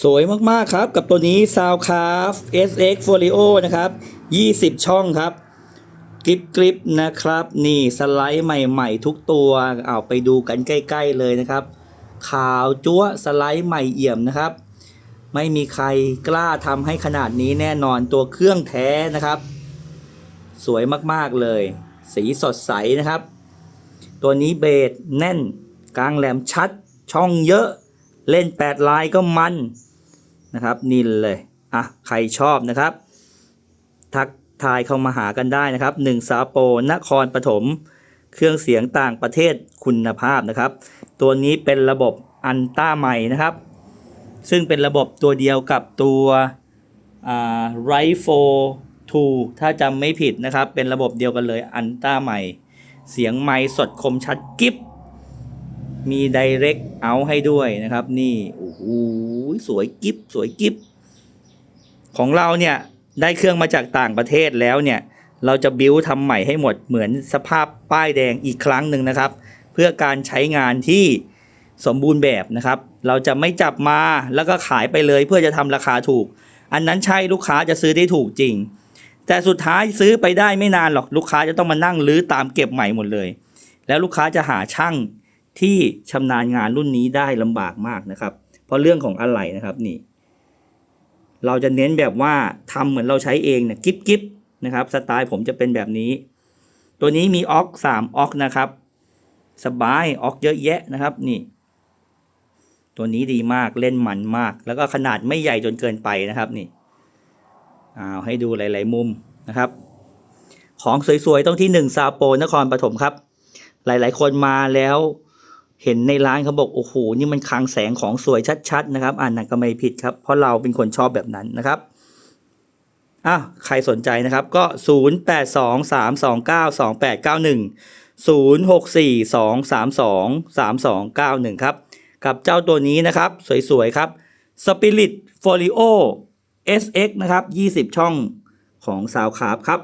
สวยมากๆครับกับตัวนี้ Soundcraft SX Folio นะครับ 20 ช่องครับกริบกริบนะครับ นี่สไลด์ใหม่ ๆ ทุกตัวเอาไปดูกันใกล้ ๆ เลยนะครับ ขาวจั๊วสไลด์ใหม่เอี่ยมนะครับ ไม่มีใครกล้าทำให้ขนาดนี้แน่นอนตัวเครื่องแท้นะครับ สวยมากๆเลย สีสดใสนะครับ ตัวนี้เบสแน่นกลางแหลมชัดช่องเยอะ เล่น 8 ลายก็มันนะครับนี่เลยอะใครชอบนะครับ ทักทายเข้ามาหากันได้นะครับหนึ่งสาโปนครปฐมเครื่องเสียงต่างประเทศคุณภาพนะครับ ตัวนี้เป็นระบบอันต้าใหม่นะครับ ซึ่งเป็นระบบตัวเดียวกับตัวไรโฟทูถ้าจำไม่ผิดนะครับ เป็นระบบเดียวกันเลยอันต้าใหม่ เสียงไมค์สดคมชัดกิ๊บ มี Direct Out ให้ด้วยนะครับ นี่โอ้โหสวยกิฟสวยกิฟของเราเนี่ยได้เครื่องมาจากต่างประเทศแล้วเนี่ย เราจะบิวทำใหม่ให้หมดเหมือนสภาพป้ายแดงอีกครั้งหนึ่งนะครับ เพื่อการใช้งานที่สมบูรณ์แบบนะครับ เราจะไม่จับมาแล้วก็ขายไปเลยเพื่อจะทำราคาถูก อันนั้นใช่ลูกค้าจะซื้อได้ถูกจริง แต่สุดท้ายซื้อไปได้ไม่นานหรอกลูกค้าจะต้องมานั่งรื้อตามเก็บใหม่หมดเลย แล้วลูกค้าจะหาช่าง ที่ชำนาญงานรุ่นนี้ได้ลำบากมากนะครับ เพราะเรื่องของอะไหล่นะครับนี่ เราจะเน้นแบบว่าทำเหมือนเราใช้เองเนี่ยกิ๊บกิ๊บนะครับ สไตล์ผมจะเป็นแบบนี้ ตัวนี้มีออกสามออกนะครับ สบายออกเยอะแยะนะครับนี่ ตัวนี้ดีมากเล่นมันมาก แล้วก็ขนาดไม่ใหญ่จนเกินไปนะครับนี่เอาให้ดูหลาย ๆ มุมนะครับ ของสวย ๆ ต้องที่หนึ่งซาโปนครปฐมครับ หลาย ๆ คนมาแล้ว เห็นในร้านเขาบอกโอ้โหนี่มันคลังแสงของสวยชัด ๆ นะครับ อ่านนั่นก็ไม่ผิดครับ เพราะเราเป็นคนชอบแบบนั้นนะครับอ้าวใครสนใจนะครับก็ 0 8 2 3 2 9 2 8 9 1 0 6 4 2 3 2 3 2 9 1 ครับ กับเจ้าตัวนี้นะครับ สวย ๆ ครับ Spirit Folio SX นะครับ 20 ช่องของ s o u n d c r a f t ครับ